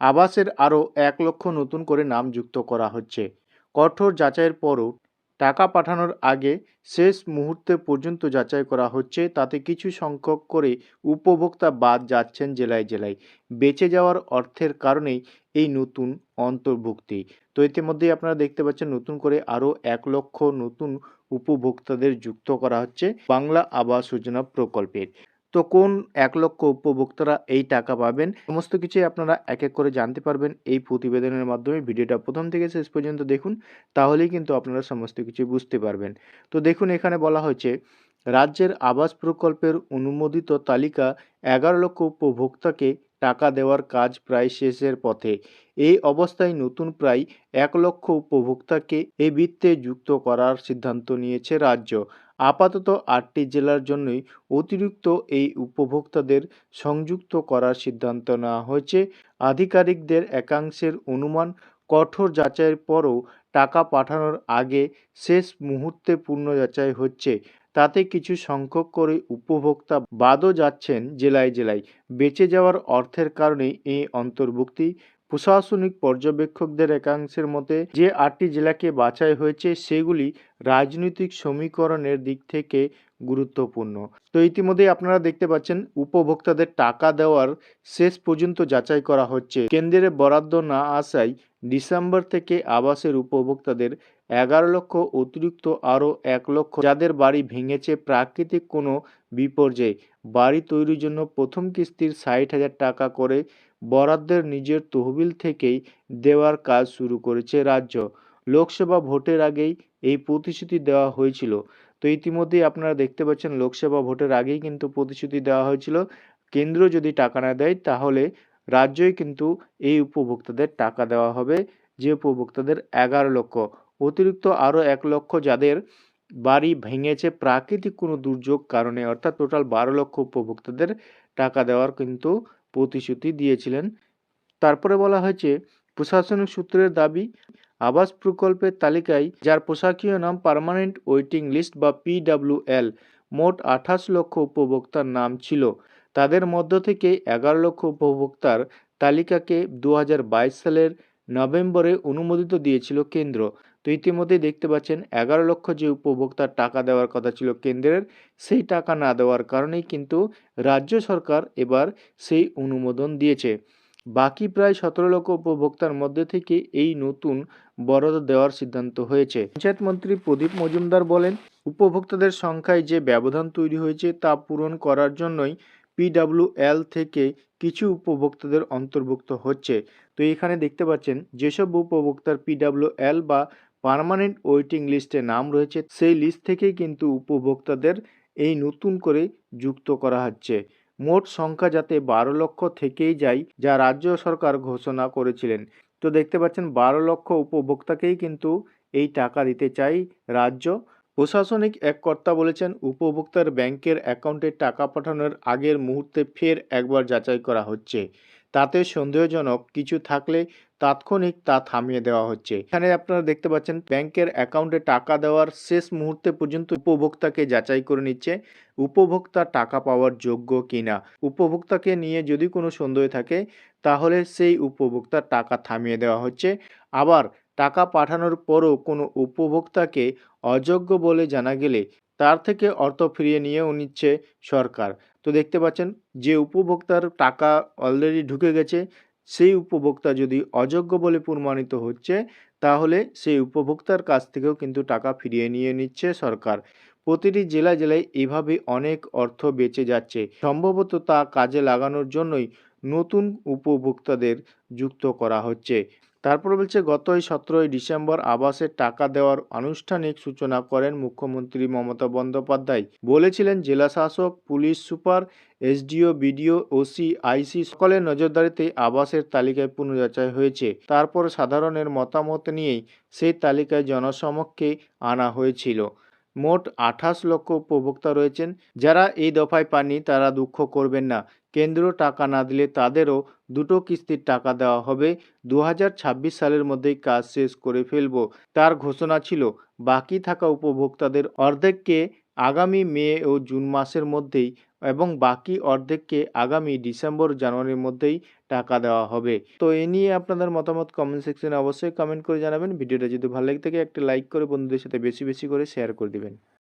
আবাসের আরও এক লক্ষ নতুন করে নাম যুক্ত করা হচ্ছে। কঠোর যাচাইয়ের পরও টাকা পাঠানোর আগে শেষ মুহূর্তে পর্যন্ত যাচাই করা হচ্ছে, তাতে কিছু সংখ্যক করে উপভোক্তা বাদ যাচ্ছেন জেলায় জেলায়। বেঁচে যাওয়ার অর্থের কারণেই এই নতুন অন্তর্ভুক্তি। তো ইতিমধ্যেই আপনারা দেখতে পাচ্ছেন, নতুন করে আরও এক লক্ষ নতুন উপভোক্তাদের যুক্ত করা হচ্ছে বাংলা আবাস যোজনা প্রকল্পের। তো কোন এক লক্ষ উপভোক্তারা এই টাকা পাবেন? সমস্ত কিছুই আপনারা এক এক করে জানতে পারবেন এই প্রতিবেদনের মাধ্যমে। ভিডিওটা প্রথম থেকে শেষ পর্যন্ত দেখুন, তাহলেই কিন্তু আপনারা সমস্ত কিছু বুঝতে পারবেন। তো দেখুন, এখানে বলা হয়েছে, রাজ্যের আবাস প্রকল্পের অনুমোদিত তালিকা এগারো লক্ষ উপভোক্তাকে টাকা দেওয়ার কাজ প্রায় শেষের পথে। এই অবস্থায় নতুন প্রায় এক লক্ষ উপভোক্তাকে এই বৃত্তে যুক্ত করার সিদ্ধান্ত নিয়েছে রাজ্য। আপাতত আটটি জেলার জন্যই অতিরিক্ত এই উপভোক্তাদের সংযুক্ত করার সিদ্ধান্ত নেওয়া হয়েছে। আধিকারিকদের একাংশের অনুমান কঠোর যাচাইয়ের পরও টাকা পাঠানোর আগে শেষ মুহূর্তে পূর্ণ যাচাই হচ্ছে। তাতে কিছু সংখ্যক করে উপভোক্তা বাদও যাচ্ছেন জেলায় জেলায়। বেঁচে যাওয়ার অর্থের কারণে এই অন্তর্ভুক্তি। প্রশাসনিক পর্যবেক্ষকদের একাংশের মতে, যে আটটি জেলাকে বাছাই হয়েছে, সেগুলি রাজনৈতিক সমীকরণের দিক থেকে গুরুত্বপূর্ণ। তো ইতিমধ্যেই আপনারা দেখতে পাচ্ছেন, উপভোক্তাদের টাকা দেওয়ার শেষ পর্যন্ত যাচাই করা হচ্ছে। কেন্দ্রের বরাদ্দ না আসায় ডিসেম্বর থেকে আবাসের উপভোক্তাদের এগারো লক্ষ, অতিরিক্ত আরও এক লক্ষ। যাদের বাড়ি ভেঙেছে প্রাকৃতিক কোনো বিপর্যয়ে, বাড়ি তৈরির জন্য প্রথম কিস্তির ষাট হাজার টাকা করে বরাদ্দের নিজের তহবিল থেকেই দেওয়ার কাজ শুরু করেছে রাজ্য। লোকসভা ভোটের আগেই এই প্রতিশ্রুতি দেওয়া হয়েছিল। তো ইতিমধ্যেই আপনারা দেখতে পাচ্ছেন লোকসভা ভোটের আগেই কিন্তু প্রতিশ্রুতি দেওয়া হয়েছিল, কেন্দ্র যদি টাকা না দেয় তাহলে রাজ্যই কিন্তু এই উপভোক্তাদের টাকা দেওয়া হবে, যে উপভোক্তাদের এগারো লক্ষ। অতিরিক্ত আরও এক লক্ষ যাদের বাড়ি ভেঙেছে প্রাকৃতিক কোনো দুর্যোগ কারণে, অর্থাৎ টোটাল বারো লক্ষ উপভোক্তাদের টাকা দেওয়ার কিন্তু প্রতিশ্রুতি দিয়েছিলেন। তারপরে বলা হয়েছে, প্রশাসনিক সূত্রের দাবি আবাস প্রকল্পের তালিকায়, যার পোশাকীয় নাম পার্মানেন্ট ওয়েটিং লিস্ট বা পিডাব্লিউএল মোট আঠাশ লক্ষ উপভোক্তার নাম ছিল। তাদের মধ্য থেকে এগারো লক্ষ উপভোক্তার তালিকাকে দু হাজার বাইশ সালের নভেম্বরে অনুমোদিত দিয়েছিল কেন্দ্র। তো ইতিমধ্যেই দেখতে পাচ্ছেন, এগারো লক্ষ যে উপভোক্তার টাকা দেওয়ার কথা ছিল কেন্দ্রের, সেই টাকা না দেওয়ার কারণেই কিন্তু রাজ্য সরকার এবার সেই অনুমোদন দিয়েছে। বাকি প্রায় সতেরো লক্ষ উপভোক্তার মধ্যে থেকে এই নতুন বরাদ্দ দেওয়ার সিদ্ধান্ত হয়েছে। পঞ্চায়েত মন্ত্রী প্রদীপ মজুমদার বলেন, উপভোক্তাদের সংখ্যায় যে ব্যবধান তৈরি হয়েছে তা পূরণ করার জন্যই পিডাব্লিউএল থেকে কিছু উপভোক্তাদের অন্তর্ভুক্ত হচ্ছে। তো এখানে দেখতে পাচ্ছেন, যেসব উপভোক্তার পিডাব্লিউএল বা পার্মানেন্ট ওয়েটিং লিস্টে নাম রয়েছে, সেই লিস্ট থেকেই কিন্তু উপভোক্তাদের এই নতুন করে যুক্ত করা হচ্ছে। মোট সংখ্যা যাতে বারো লক্ষ থেকেই যায়, যা রাজ্য সরকার ঘোষণা করেছিলেন। তো দেখতে পাচ্ছেন, বারো লক্ষ উপভোক্তাকেই কিন্তু এই টাকা দিতে চাই রাজ্য। প্রশাসনিক এক কর্তা বলেছেন, উপভোক্তার ব্যাংকের অ্যাকাউন্টে টাকা পাঠানোর আগের মুহূর্তে ফের একবার যাচাই করা হচ্ছে। তাতে সন্দেহজনক কিছু থাকলে তাৎক্ষণিক তা থামিয়ে দেওয়া হচ্ছে। এখানে আপনারা দেখতে পাচ্ছেন, ব্যাংকের অ্যাকাউন্টে টাকা দেওয়ার শেষ মুহূর্তে পর্যন্ত উপভোক্তাকে যাচাই করে নিচ্ছে, উপভোক্তা টাকা পাওয়ার যোগ্য কিনা। উপভোক্তাকে নিয়ে যদি কোনো সন্দেহ থাকে, তাহলে সেই উপভোক্তার টাকা থামিয়ে দেওয়া হচ্ছে। আবার টাকা পাঠানোর পরও কোনো উপভোক্তাকে অযোগ্য বলে জানা গেলে তার থেকে অর্থ ফিরিয়ে নিয়েও নিচ্ছে সরকার। তো দেখতে পাচ্ছেন, যে উপভোক্তার টাকা অলরেডি ঢুকে গেছে সেই উপভোক্তা যদি অযোগ্য বলে প্রমাণিত হচ্ছে, তাহলে সেই উপভোক্তার কাছ থেকেও কিন্তু টাকা ফিরিয়ে নিয়ে নিচ্ছে সরকার। প্রতিটি জেলা জেলায় এভাবে অনেক অর্থ বেঁচে যাচ্ছে। সম্ভবত তা কাজে লাগানোর জন্যই নতুন উপভোক্তাদের যুক্ত করা হচ্ছে। তারপর বলছে, গতই সতেরোই ডিসেম্বর আবাসের টাকা দেওয়ার আনুষ্ঠানিক সূচনা করেন মুখ্যমন্ত্রী মমতা বন্দ্যোপাধ্যায়। বলেছিলেন জেলা শাসক police super, SDO, BDO, OC, IC সকলের নজরদারিতে আবাসের তালিকায় পুনর্যাচাই হয়েছে। তারপর সাধারণের মতামত নিয়েই সেই তালিকায় জনসমক্ষে আনা হয়েছিল। মোট আঠাশ লক্ষ উপভোক্তা রয়েছেন। যারা এই দফায় পাননি, তারা দুঃখ করবেন না। কেন্দ্র টাকা না দিলে তাদেরও দুটো কিস্তির টাকা দেওয়া হবে। দু হাজার ছাব্বিশ সালের মধ্যেই কাজ শেষ করে ফেলব, তার ঘোষণা ছিল। বাকি থাকা উপভোক্তাদের অর্ধেককে আগামী মে ও জুন মাসের মধ্যেই এবং বাকি অর্ধেককে আগামী ডিসেম্বর, জানুয়ারির মধ্যেই টাকা দেওয়া হবে। তো এ নিয়ে আপনাদের মতামত কমেন্ট সেকশনে অবশ্যই কমেন্ট করে জানাবেন। ভিডিওটা যদি ভালো লাগে থাকে, একটি লাইক করে বন্ধুদের সাথে বেশি বেশি করে শেয়ার করে দিবেন।